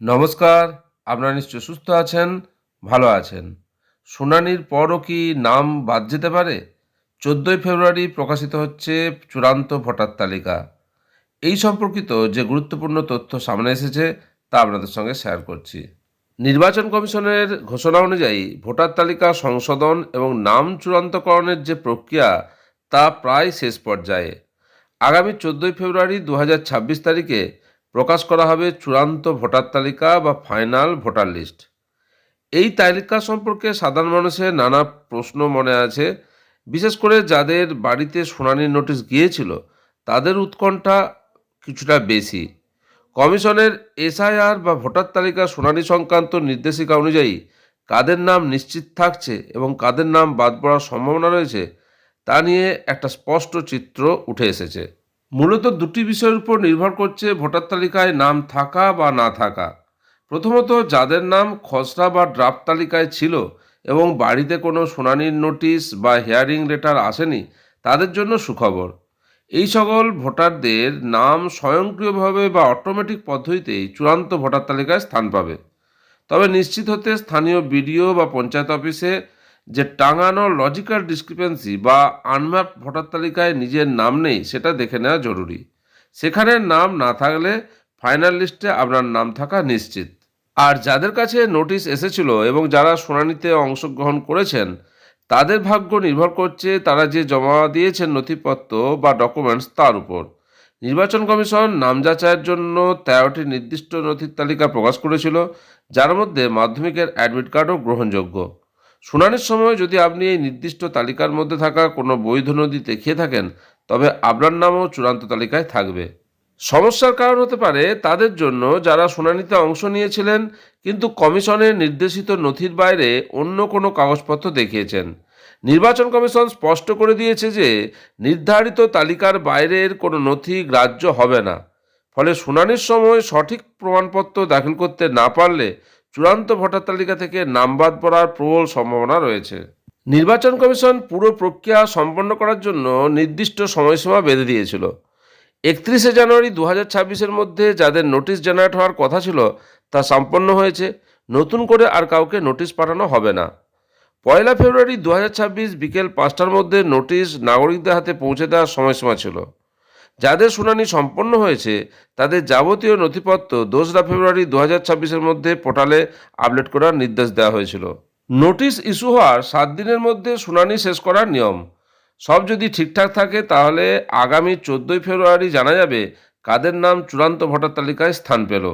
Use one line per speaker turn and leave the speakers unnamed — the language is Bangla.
নমস্কার, আপনারা নিশ্চয় সুস্থ আছেন, ভালো আছেন। শুনানির পরও কি নাম বাদ যেতে পারে? চোদ্দোই ফেব্রুয়ারি প্রকাশিত হচ্ছে চূড়ান্ত ভোটার তালিকা। এই সম্পর্কিত যে গুরুত্বপূর্ণ তথ্য সামনে এসেছে, তা আপনাদের সঙ্গে শেয়ার করছি। নির্বাচন কমিশনের ঘোষণা অনুযায়ী ভোটার তালিকা সংশোধন এবং নাম চূড়ান্তকরণের যে প্রক্রিয়া, তা প্রায় শেষ পর্যায়ে। আগামী চোদ্দোই ফেব্রুয়ারি দু হাজার ছাব্বিশ তারিখে প্রকাশ করা হবে চূড়ান্ত ভোটার তালিকা বা ফাইনাল ভোটার লিস্ট। এই তালিকা সম্পর্কে সাধারণ মানুষের নানা প্রশ্ন মনে আছে। বিশেষ করে যাদের বাড়িতে শুনানির নোটিশ গিয়েছিল, তাদের উৎকণ্ঠা কিছুটা বেশি। কমিশনের এসআইআর বা ভোটার তালিকা শুনানি সংক্রান্ত নির্দেশিকা অনুযায়ী কাদের নাম নিশ্চিত থাকছে এবং কাদের নাম বাদ পড়ার সম্ভাবনা রয়েছে, তা নিয়ে একটা স্পষ্ট চিত্র উঠে এসেছে। মূলত দুটি বিষয়ের উপর নির্ভর করছে ভোটার তালিকায় নাম থাকা বা না থাকা। প্রথমত, যাদের নাম খসড়া বা ড্রাফট তালিকায় ছিল এবং বাড়িতে কোনো শুনানির নোটিশ বা হেয়ারিং লেটার আসেনি, তাদের জন্য সুখবর। এই সকল ভোটারদের নাম স্বয়ংক্রিয়ভাবে বা অটোমেটিক পদ্ধতিতেই চূড়ান্ত ভোটার তালিকায় স্থান পাবে। তবে নিশ্চিত হতে স্থানীয় বিডিও বা পঞ্চায়েত অফিসে যে টাঙানো লজিক্যাল ডিসক্রিপেন্সি বা আনম্যাপ ভোটার তালিকায় নিজের নাম নেই, সেটা দেখে নেওয়া জরুরি। সেখানে নাম না থাকলে ফাইনাল লিস্টে আপনার নাম থাকা নিশ্চিত। আর যাদের কাছে নোটিশ এসেছিল এবং যারা শুনানিতে অংশগ্রহণ করেছেন, তাদের ভাগ্য নির্ভর করছে তারা যে জমা দিয়েছেন নথিপত্র বা ডকুমেন্টস তার উপর। নির্বাচন কমিশন নাম যাচাইয়ের জন্য তেরোটি নির্দিষ্ট নথির তালিকা প্রকাশ করেছিল, যার মধ্যে মাধ্যমিকের অ্যাডমিট কার্ডও গ্রহণযোগ্য। শুনানির সময় যদি আপনি এই নির্দিষ্ট তালিকার মধ্যে থাকা কোনো বৈধ নদী দেখিয়ে থাকেন, তবে আপনার নামও চূড়ান্ত তালিকায় থাকবে। সমস্যার কারণ হতে পারে তাদের জন্য যারা শুনানিতে অংশ নিয়েছিলেন, কিন্তু কমিশনের নির্দেশিত নথির বাইরে অন্য কোনো কাগজপত্র দেখিয়েছেন। নির্বাচন কমিশন স্পষ্ট করে দিয়েছে যে, নির্ধারিত তালিকার বাইরের কোনো নথি গ্রাহ্য হবে না। ফলে শুনানির সময় সঠিক প্রমাণপত্র দাখিল করতে না পারলে চূড়ান্ত ভোটার তালিকা থেকে নাম বাদ পড়ার প্রবল সম্ভাবনা রয়েছে। নির্বাচন কমিশন পুরো প্রক্রিয়া সম্পন্ন করার জন্য নির্দিষ্ট সময়সীমা বেঁধে দিয়েছিল। একত্রিশে জানুয়ারি দু হাজার ছাব্বিশের মধ্যে যাদের নোটিশ জেনারেট হওয়ার কথা ছিল, তা সম্পন্ন হয়েছে। নতুন করে আর কাউকে নোটিশ পাঠানো হবে না। পয়লা ফেব্রুয়ারি দু হাজার ছাব্বিশ বিকেল পাঁচটার মধ্যে নোটিশ নাগরিকদের হাতে পৌঁছে দেওয়ার সময়সীমা ছিল। যাদের শুনানি সম্পন্ন হয়েছে, তাদের যাবতীয় নথিপত্র দোসরা ফেব্রুয়ারি দু হাজার ছাব্বিশের মধ্যে পোর্টালে আপলোড করার নির্দেশ দেওয়া হয়েছিল। নোটিশ ইস্যু হওয়ার সাত দিনের মধ্যে শুনানি শেষ করার নিয়ম। সব যদি ঠিকঠাক থাকে, তাহলে আগামী চোদ্দোই ফেব্রুয়ারি জানা যাবে কাদের নাম চূড়ান্ত ভোটার তালিকায় স্থান পেল।